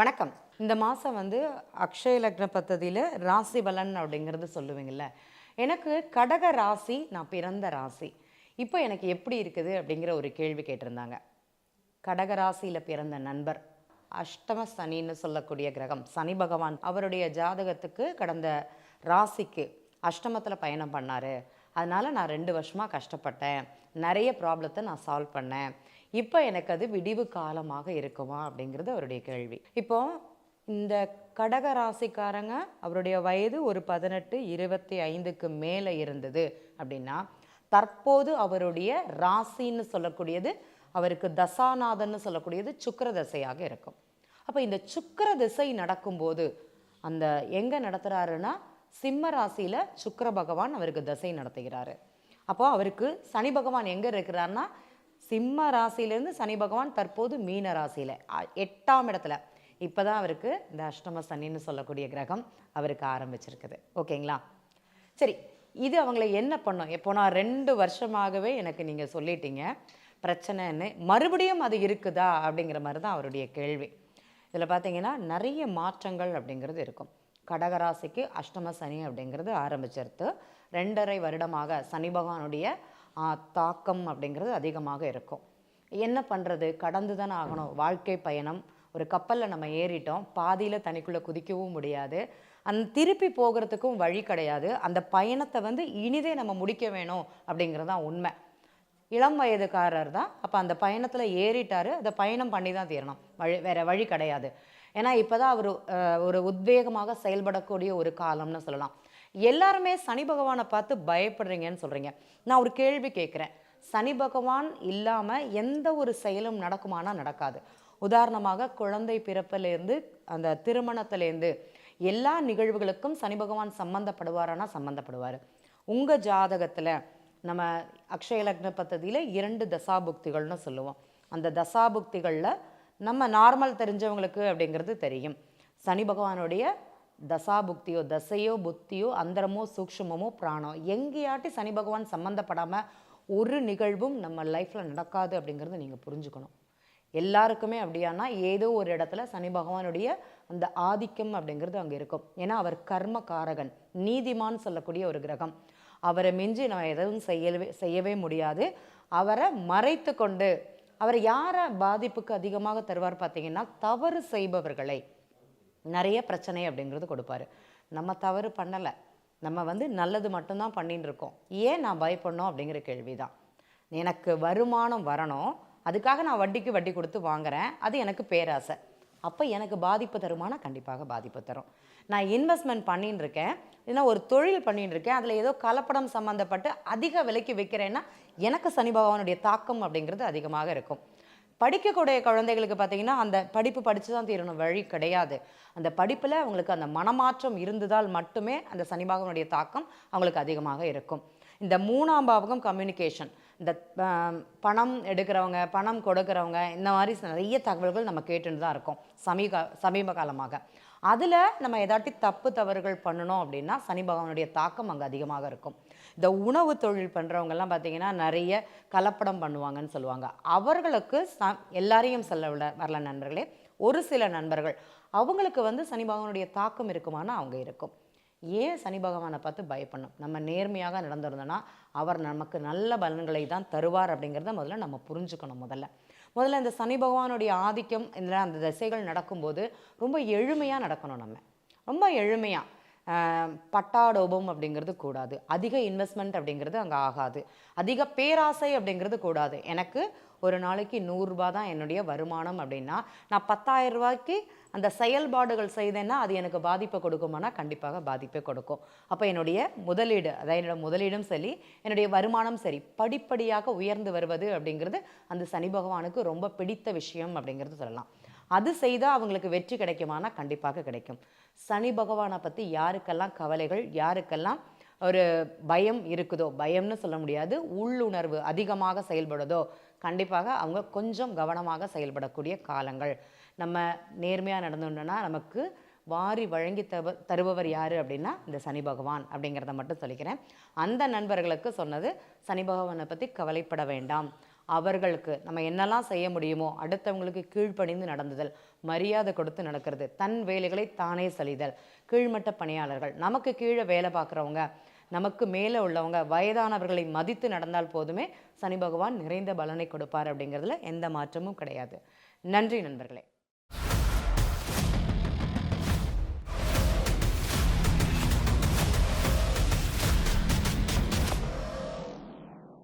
வணக்கம். இந்த மாதம் வந்து அக்ஷய லக்ன பத்ததியில் ராசி பலன் அப்படிங்கிறது சொல்லுவீங்கள்ல எனக்கு கடக ராசி நான் பிறந்த ராசி. இப்போ எனக்கு எப்படி இருக்குது அப்படிங்கிற ஒரு கேள்வி கேட்டிருந்தாங்க. கடக ராசியில் பிறந்த நண்பர் அஷ்டம சனின்னு சொல்லக்கூடிய கிரகம் சனி பகவான் அவருடைய ஜாதகத்துக்கு கடந்த ராசிக்கு அஷ்டமத்தில் பயணம் பண்ணார். அதனால் நான் ரெண்டு வருஷமாக கஷ்டப்பட்டேன். நிறைய ப்ராப்ளத்தை நான் சால்வ் பண்ணேன். இப்போ எனக்கு அது விடிவு காலமாக இருக்குமா அப்படிங்கிறது அவருடைய கேள்வி. இப்போ இந்த கடக ராசிக்காரங்க அவருடைய வயது ஒரு பதினெட்டு இருபத்தி ஐந்துக்கு மேலே இருந்தது அப்படின்னா தற்போது அவருடைய ராசின்னு சொல்லக்கூடியது அவருக்கு தசாநாதன்னு சொல்லக்கூடியது சுக்கர தசையாக இருக்கும். அப்போ இந்த சுக்கர திசை நடக்கும்போது அந்த எங்கே நடத்துகிறாருன்னா சிம்ம ராசியில் சுக்கர பகவான் அவருக்கு தசை நடத்துகிறாரு. அப்போ அவருக்கு சனி பகவான் எங்கே இருக்கிறாருன்னா சிம்ம ராசியிலேருந்து சனி பகவான் தற்போது மீன ராசியில். எட்டாம் இடத்துல. இப்போ தான் அவருக்கு இந்த அஷ்டம சனின்னு சொல்லக்கூடிய கிரகம் அவருக்கு ஆரம்பிச்சிருக்குது. ஓகேங்களா? சரி இது அவங்கள என்ன பண்ணும்? இப்போ நான் ரெண்டு வருஷமாகவே எனக்கு நீங்கள் சொல்லிட்டீங்க. பிரச்சனைன்னு. மறுபடியும் அது இருக்குதா? அப்படிங்கிற மாதிரி தான் அவருடைய கேள்வி. இதில் பார்த்தீங்கன்னா நிறைய மாற்றங்கள் அப்படிங்கிறது இருக்கும். கடகராசிக்கு அஷ்டம சனி அப்படிங்கிறது ஆரம்பிச்சிருத்து ரெண்டரை வருடமாக சனி பகவானுடைய தாக்கம் அப்படிங்கிறது அதிகமாக இருக்கும். என்ன பண்ணுறது கடந்து தானே ஆகணும். வாழ்க்கை பயணம். ஒரு கப்பலில் நம்ம ஏறிட்டோம். பாதியில் தனிக்குள்ளே குதிக்கவும் முடியாது. அந்த திருப்பி போகிறதுக்கும் வழி கிடையாது. அந்த பயணத்தை வந்து இனிதே நம்ம முடிக்க வேணும் அப்படிங்கிறது தான் உண்மை. இளம் வயதுக்காரர் தான். அப்போ அந்த பயணத்தில் ஏறிட்டார். அதை பயணம் பண்ணி தான் தீரணும். வழி வேறு வழி கிடையாது. ஏன்னா இப்போ தான் அவர் ஒரு உத்வேகமாக செயல்படக்கூடிய ஒரு காலம்னு சொல்லலாம். எல்லாருமே சனி பகவானை பார்த்து பயப்படுறீங்கன்னு சொல்கிறீங்க நான் ஒரு கேள்வி கேட்குறேன். சனி பகவான் இல்லாமல் எந்த ஒரு செயலும் நடக்குமானா நடக்காது. உதாரணமாக குழந்தை பிறப்பிலேருந்து அந்த திருமணத்திலேருந்து எல்லா நிகழ்வுகளுக்கும் சனி பகவான் சம்மந்தப்படுவாரானா சம்மந்தப்படுவார் உங்கள் ஜாதகத்தில் நம்ம அக்ஷய லக்ன பத்ததியில் இரண்டு தசாபுக்திகள்னு சொல்லுவோம். அந்த தசாபுக்திகளில் நம்ம நார்மல் தெரிஞ்சவங்களுக்கு அப்படிங்கிறது தெரியும். சனி பகவானுடைய தசாபுக்தியோ தசையோ புத்தியோ அந்தரமோ சூக்ஷ்மமோ பிராணம் எங்கேயாட்டி சனி பகவான் சம்மந்தப்படாமல் ஒரு நிகழ்வும் நம்ம லைஃப்பில் நடக்காது அப்படிங்கிறது நீங்கள் புரிஞ்சுக்கணும். எல்லாருக்குமே அப்படியானா ஏதோ ஒரு இடத்துல சனி பகவானுடைய அந்த ஆதிக்கம் அப்படிங்கிறது அங்கே இருக்கும். ஏன்னா அவர் கர்ம காரகன் நீதிமான் சொல்லக்கூடிய ஒரு கிரகம். அவரை மிஞ்சி நம்ம எதுவும் செய்யவே செய்யவே முடியாது. அவரை மறைத்து கொண்டு அவர் யாரை பாதிப்புக்கு அதிகமாக தருவார் பார்த்தீங்கன்னா தவறு செய்பவர்களை. நிறைய பிரச்சனை அப்படிங்கிறது கொடுப்பாரு. நம்ம தவறு பண்ணலை. நம்ம வந்து நல்லது மட்டும்தான் பண்ணிட்டு இருக்கோம். ஏன் நான் பயப்படணும் அப்படிங்கிற கேள்வி தான் எனக்கு வருமானம் வரணும். அதுக்காக நான் வட்டிக்கு வட்டி கொடுத்து வாங்குறேன். அது எனக்கு பேராசை. அப்போ எனக்கு பாதிப்பு தருமானா கண்டிப்பாக பாதிப்பு தரும். நான் இன்வெஸ்ட்மெண்ட் பண்ணின்னு இருக்கேன். இல்லைன்னா ஒரு தொழில் பண்ணின்னு இருக்கேன். அதில் ஏதோ கலப்படம் சம்மந்தப்பட்டு அதிக விலைக்கு விற்கிறேன்னா எனக்கு சனி பகவானுடைய தாக்கம் அப்படிங்கிறது அதிகமாக இருக்கும். படிக்கக்கூடிய குழந்தைகளுக்கு பார்த்தீங்கன்னா அந்த படிப்பு படித்து தான் தீரணும். வழி கிடையாது. அந்த படிப்பில் அவங்களுக்கு அந்த மனமாற்றம் இருந்ததால் மட்டுமே அந்த சனி தாக்கம் அவங்களுக்கு அதிகமாக இருக்கும். இந்த மூணாம் பாவகம் கம்யூனிகேஷன் இந்த பணம் எடுக்கிறவங்க பணம் கொடுக்குறவங்க இந்த மாதிரி நிறைய தகவல்கள் நம்ம கேட்டுட்டு தான் இருக்கோம் சமீக சமீப காலமாக. அதில் நம்ம ஏதாட்டி தப்பு தவறுகள் பண்ணணும் அப்படின்னா சனி பகவானுடைய தாக்கம் அங்கே அதிகமாக இருக்கும். இந்த உணவு தொழில் பண்ணுறவங்கெல்லாம் பார்த்தீங்கன்னா நிறைய கலப்படம் பண்ணுவாங்கன்னு சொல்லுவாங்க. அவர்களுக்கு ச எல்லாரையும் செல்ல விட வரல நண்பர்களே ஒரு சில நண்பர்கள் அவங்களுக்கு வந்து சனி பகவானுடைய தாக்கம் இருக்குமானா அவங்க இருக்கும். ஏன் சனி பகவானை பார்த்து பயப்படணும்? நம்ம நேர்மையாக நடந்திருந்தோன்னா அவர் நமக்கு நல்ல பலன்களை தான் தருவார் அப்படிங்கிறத முதல்ல நம்ம புரிஞ்சுக்கணும் முதல்ல. முதல்ல இந்த சனி பகவானுடைய ஆதிக்கம் இந்த அந்த திசைகள் நடக்கும்போது ரொம்ப எளிமையாக நடக்கணும் நம்ம. ரொம்ப எளிமையாக பட்டாடோபம் அப்படிங்கிறது கூடாது. அதிக இன்வெஸ்ட்மெண்ட் அப்படிங்கிறது அங்கே ஆகாது. அதிக பேராசை அப்படிங்கிறது கூடாது. எனக்கு ஒரு நாளைக்கு நூறுரூபா தான் என்னுடைய வருமானம் அப்படின்னா நான் பத்தாயிரம் ரூபாய்க்கு அந்த செயல்பாடுகள் செய்தேன்னா அது எனக்கு பாதிப்பை கொடுக்குமானா கண்டிப்பாக பாதிப்பை கொடுக்கும். அப்போ என்னுடைய முதலீடு அதாவது என்னோட முதலீடும் சரி என்னுடைய வருமானம் சரி படிப்படியாக உயர்ந்து வருவது அப்படிங்கிறது அந்த சனி பகவானுக்கு ரொம்ப பிடித்த விஷயம் அப்படிங்கிறது சொல்லலாம். அது செய்தால் அவங்களுக்கு வெற்றி கிடைக்குமானா கண்டிப்பாக கிடைக்கும். சனி பகவானை பற்றி யாருக்கெல்லாம் கவலைகள் யாருக்கெல்லாம் ஒரு பயம் இருக்குதோ பயம்னு சொல்ல முடியாது உள்ளுணர்வு அதிகமாக செயல்படுதோ கண்டிப்பாக அவங்க கொஞ்சம் கவனமாக செயல்படக்கூடிய காலங்கள். நம்ம நேர்மையாக நடந்துட்டோம்னா நமக்கு வாரி வழங்கி தவ தருபவர் யார் அப்படின்னா இந்த சனி பகவான் அப்படிங்கிறத மட்டும் சொல்லிக்கிறேன். அந்த நண்பர்களுக்கு சொன்னது சனி பகவானை பற்றி கவலைப்பட வேண்டாம். அவர்களுக்கு நம்ம என்னெல்லாம் செய்ய முடியுமோ அடுத்தவங்களுக்கு கீழ்ப்பணிந்து நடந்துதல் மரியாதை கொடுத்து நடக்கிறது தன் வேலைகளை தானே சலிதல் கீழ்மட்ட பணியாளர்கள் நமக்கு கீழே வேலை பார்க்குறவங்க நமக்கு மேலே உள்ளவங்க வயதானவர்களை மதித்து நடந்தால் போதுமே சனி பகவான் நிறைந்த பலனை கொடுப்பார் அப்படிங்கிறதுல எந்த மாற்றமும் கிடையாது. நன்றி நண்பர்களே.